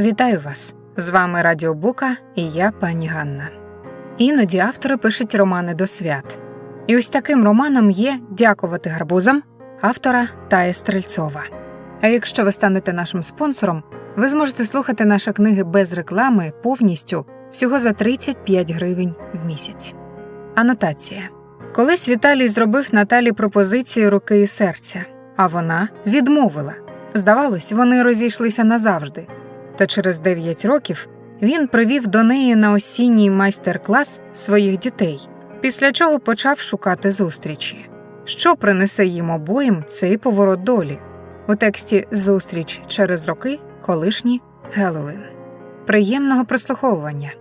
Вітаю вас! З вами Радіо Бука і я, пані Ганна. Іноді автори пишуть романи до свят. І ось таким романом є Дякувати гарбузам автора Тая Стрельцова. А якщо ви станете нашим спонсором, ви зможете слухати наші книги без реклами повністю всього за 35 гривень в місяць. Анотація. Колись Віталій зробив Наталі пропозицію руки і серця, а вона відмовила. Здавалось, вони розійшлися назавжди. Та через 9 років він привів до неї на осінній майстер-клас своїх дітей, після чого почав шукати зустрічі. Що принесе їм обоїм цей поворот долі? У тексті Зустріч через роки колишній Геловін. Приємного прослуховування.